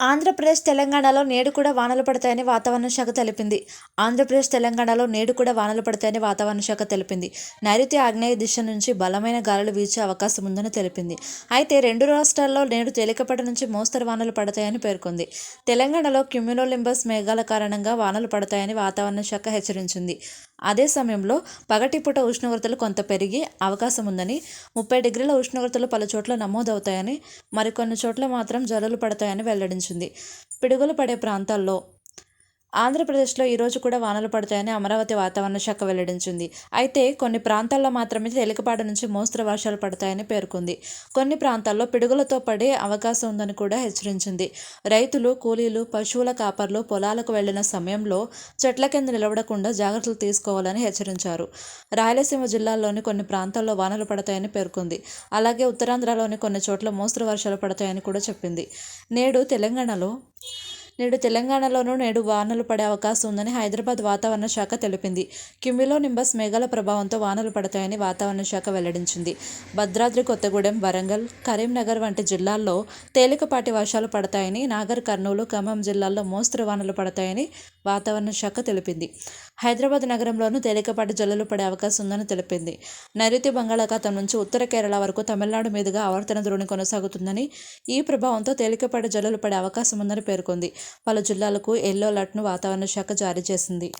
ఆంధ్రప్రదేశ్ తెలంగాణలో నేడు కూడా వానలు పడతాయని వాతావరణ శాఖ తెలిపింది. ఆంధ్రప్రదేశ్ తెలంగాణలో నేడు కూడా వానలు పడతాయని వాతావరణ శాఖ తెలిపింది. నైరుతి ఆగ్నేయ దిశ నుంచి బలమైన గాలులు వీచే అవకాశం ఉందని తెలిపింది. అయితే రెండు రాష్ట్రాల్లో నేడు తేలికపాటి నుంచి మోస్తరు వానలు పడతాయని పేర్కొంది. తెలంగాణలో క్యూమినోలింబస్ మేఘాల కారణంగా వానలు పడతాయని వాతావరణ శాఖ హెచ్చరించింది. అదే సమయంలో పగటిపూట ఉష్ణోగ్రతలు కొంత పెరిగి అవకాశం ఉందని ముప్పై డిగ్రీల ఉష్ణోగ్రతలు పలు చోట్ల నమోదవుతాయని మరికొన్ని చోట్ల మాత్రం జల్లులు పడతాయని వెల్లడించింది. పిడుగులు పడే ప్రాంతాల్లో ఆంధ్రప్రదేశ్లో ఈరోజు కూడా వానలు పడతాయని అమరావతి వాతావరణ శాఖ వెల్లడించింది. అయితే కొన్ని ప్రాంతాల్లో మాత్రమే తేలికపాటి నుంచి మోస్తరు వర్షాలు పడతాయని పేర్కొంది. కొన్ని ప్రాంతాల్లో పిడుగులతో పడే అవకాశం ఉందని కూడా హెచ్చరించింది. రైతులు కూలీలు పశువుల కాపర్లు పొలాలకు వెళ్ళిన సమయంలో చెట్ల కింద నిలబడకుండా జాగ్రత్తలు తీసుకోవాలని హెచ్చరించారు. రాయలసీమ జిల్లాల్లోని కొన్ని ప్రాంతాల్లో వానలు పడతాయని పేర్కొంది. అలాగే ఉత్తరాంధ్రలోని కొన్ని చోట్ల మోస్తరు వర్షాలు పడతాయని కూడా చెప్పింది. నేడు తెలంగాణలో నేడు తెలంగాణలోనూ నేడు వానలు పడే అవకాశం ఉందని హైదరాబాద్ వాతావరణ శాఖ తెలిపింది. క్యుమిలో నింబస్ మేఘాల ప్రభావంతో వానలు పడతాయని వాతావరణ శాఖ వెల్లడించింది. భద్రాద్రి కొత్తగూడెం వరంగల్ కరీంనగర్ వంటి జిల్లాల్లో తేలికపాటి వర్షాలు పడతాయని నాగర్ కర్నూలు ఖమ్మం జిల్లాల్లో మోస్తరు వానలు పడతాయని వాతావరణ శాఖ తెలిపింది. హైదరాబాద్ నగరంలోనూ తేలికపాటి జల్లులు పడే అవకాశం ఉందని తెలిపింది. నైరుతి బంగాళాఖాతం నుంచి ఉత్తర కేరళ వరకు తమిళనాడు మీదుగా ఆవర్తన ద్రోణి కొనసాగుతుందని ఈ ప్రభావంతో తేలికపాటి జల్లులు పడే అవకాశం ఉందని పేర్కొంది. పలు జిల్లాలకు ఎల్లో అలర్ట్ను వాతావరణ శాఖ జారీ చేసింది.